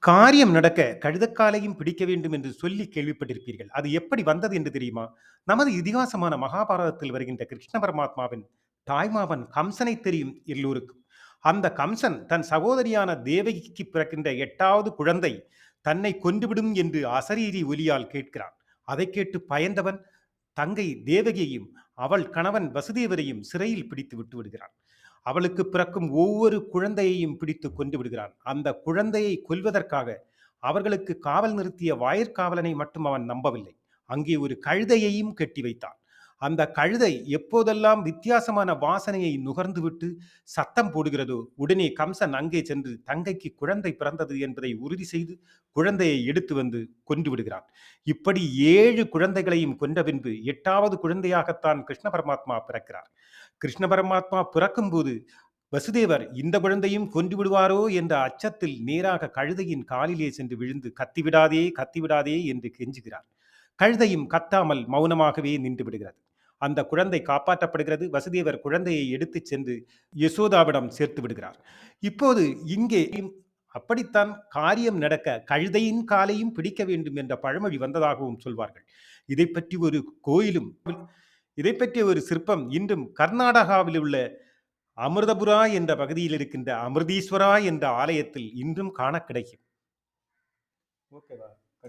காரியம் நடக்க கழுதக்காலையும் பிடிக்க வேண்டும் என்று சொல்லி கேள்விப்பட்டிருப்பீர்கள். அது எப்படி வந்தது என்று தெரியுமா? நமது இதிகாசமான மகாபாரதத்தில் வருகின்ற கிருஷ்ண பரமாத்மாவின் தாய்மாவன் கம்சனை தெரியும் எல்லோருக்கும். அந்த கம்சன் தன் சகோதரியான தேவகிக்கு பிறக்கின்ற எட்டாவது குழந்தை தன்னை கொன்றுவிடும் என்று அசரீரி ஒலியால் கேட்கிறான். அதைக் கேட்டு பயந்தவன் தங்கை தேவகியையும், அவள் கணவன் வசுதேவரையும் சிறையில் பிடித்து விட்டு விடுகிறான். அவளுக்கு பிறக்கும் ஒவ்வொரு குழந்தையையும் பிடித்து கொண்டு விடுகிறான். அந்த குழந்தையை கொல்வதற்காக அவர்களுக்கு காவல் நிறுத்திய வாயிற்காவலனை மட்டும் அவன் நம்பவில்லை. அங்கே ஒரு கழுதையையும் கட்டி வைத்தான். அந்த கழுதை எப்போதெல்லாம் வித்தியாசமான வாசனையை நுகர்ந்துவிட்டு சத்தம் போடுகிறதோ, உடனே கம்சன் அங்கே சென்று தங்கைக்கு குழந்தை பிறந்தது என்பதை உறுதி செய்து குழந்தையை எடுத்து வந்து கொன்று விடுகிறான். இப்படி ஏழு குழந்தைகளையும் கொன்ற பின்பு எட்டாவது குழந்தையாகத்தான் கிருஷ்ண பரமாத்மா பிறக்கிறார். கிருஷ்ண பரமாத்மா பிறக்கும்போது வசுதேவர் இந்த குழந்தையும் கொன்று விடுவாரோ என்ற அச்சத்தில் நேராக கழுதையின் காலிலே சென்று விழுந்து கத்திவிடாதே, கத்திவிடாதே என்று கெஞ்சுகிறார். கழுதையும் கத்தாமல் மௌனமாகவே நின்று விடுகிறது. அந்த குழந்தை காப்பாற்றப்படுகிறது. வசதியவர் குழந்தையை எடுத்து சென்று யசோதாவிடம் சேர்த்து விடுகிறார். இப்போது இங்கே அப்படித்தான் காரியம் நடக்க கழுதையின் காலையும் பிடிக்க வேண்டும் என்ற பழமொழி வந்ததாகவும் சொல்வார்கள். இதை பற்றி ஒரு கோயிலும் இதை பற்றிய ஒரு சிற்பம் இன்றும் கர்நாடகாவில் உள்ள அமிர்தபுரா என்ற பகுதியில் இருக்கின்ற அமிர்தீஸ்வரா என்ற ஆலயத்தில் இன்றும் காண கிடைக்கும். ஓகேவா?